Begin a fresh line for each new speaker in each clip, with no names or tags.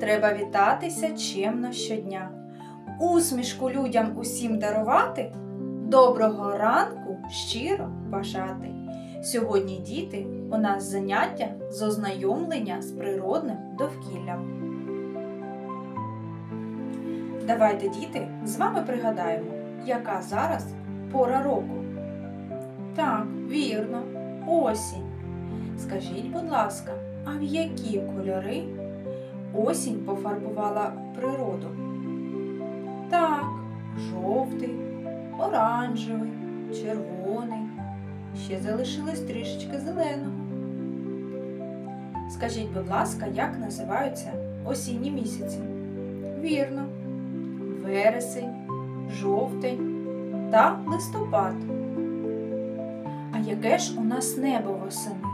треба вітатися чемно щодня. Усмішку людям усім дарувати, доброго ранку щиро бажати. Сьогодні, діти, у нас заняття з ознайомлення з природним довкіллям. Давайте, діти, з вами пригадаємо, яка зараз пора року. Так, вірно, осінь. Скажіть, будь ласка, а в які кольори осінь пофарбувала природу? Так, жовтий, оранжевий, червоний. Ще залишилось трішечки зеленого. Скажіть, будь ласка, як називаються осінні місяці? Вірно. Вересень, жовтень та листопад. А яке ж у нас небо восени?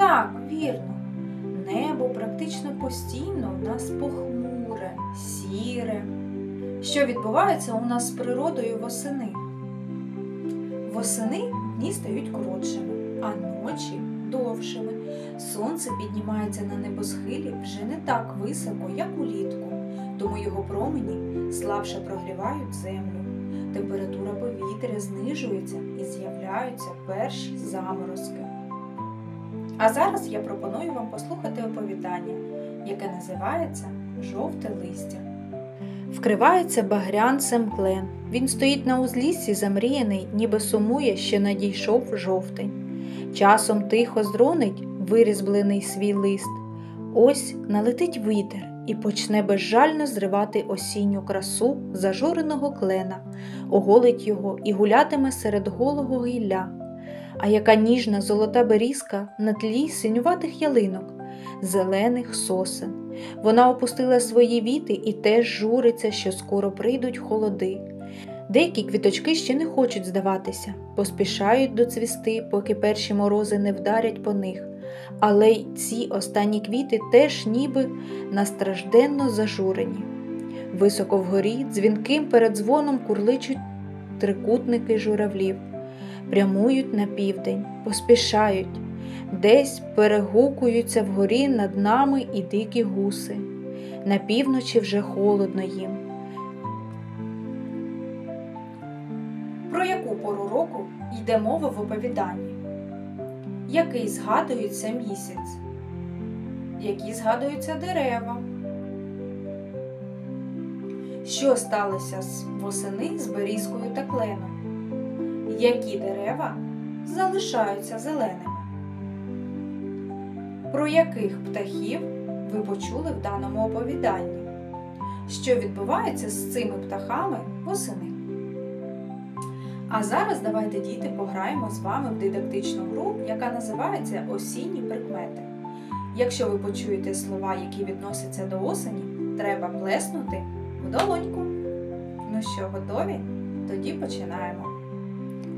Так, вірно. Небо практично постійно у нас похмуре, сіре. Що відбувається у нас з природою восени? Восени дні стають коротшими, а ночі довшими. Сонце піднімається на небосхилі вже не так високо, як улітку, тому його промені слабше прогрівають землю. Температура повітря знижується і з'являються перші заморозки. А зараз я пропоную вам послухати оповідання, яке називається Жовте листя. Вкривається багрянцем клен. Він стоїть на узліссі замріяний, ніби сумує, що надійшов жовтень. Часом тихо здронить вирізблений свій лист. Ось налетить вітер і почне безжально зривати осінню красу зажуреного клена, оголить його і гулятиме серед голого гілля. А яка ніжна золота берізка на тлі синюватих ялинок, зелених сосен. Вона опустила свої віти і теж журиться, що скоро прийдуть холоди. Деякі квіточки ще не хочуть здаватися, поспішають доцвісти, поки перші морози не вдарять по них. Але й ці останні квіти теж ніби настражденно зажурені. Високо вгорі дзвінким передзвоном курличуть трикутники журавлів, прямують на південь, поспішають, десь перегукуються вгорі над нами і дикі гуси. На півночі вже холодно їм. Про яку пору року йде мова в оповіданні? Який згадується місяць? Які згадуються дерева? Що сталося з восени з берізкою та кленом? Які дерева залишаються зеленими? Про яких птахів ви почули в даному оповіданні? Що відбувається з цими птахами восени? А зараз давайте, діти, пограємо з вами в дидактичну гру, яка називається Осінні прикмети. Якщо ви почуєте слова, які відносяться до осені, треба плеснути в долоньку. Ну що, готові? Тоді починаємо.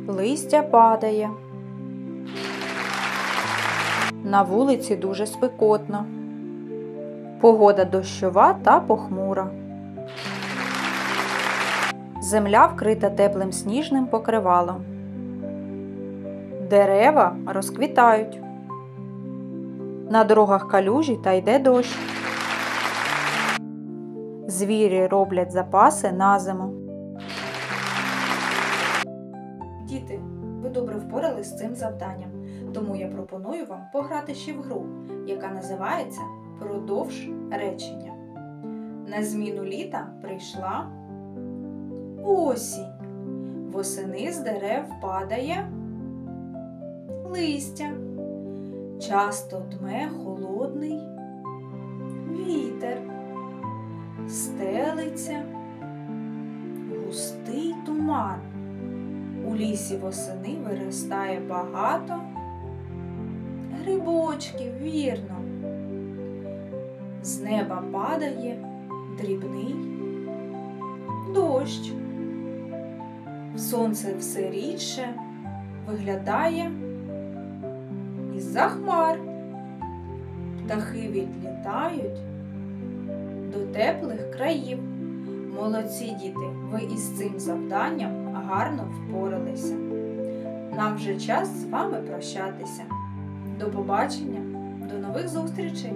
Листя падає. На вулиці дуже спекотно. Погода дощова та похмура. Земля вкрита теплим сніжним покривалом. Дерева розквітають. На дорогах калюжі та йде дощ. Звірі роблять запаси на зиму. Діти, ви добре впорались з цим завданням, тому я пропоную вам пограти ще в гру, яка називається Продовж речення. На зміну літа прийшла осінь. Восени з дерев падає листя. Часто дме холодний вітер, стелиться лісі восени виростає багато грибочків, вірно. З неба падає дрібний дощ. Сонце все рідше виглядає із-за хмар. Птахи відлітають до теплих країв. Молодці діти, ви із цим завданням гарно впоралися. Нам вже час з вами прощатися. До побачення, до нових зустрічей!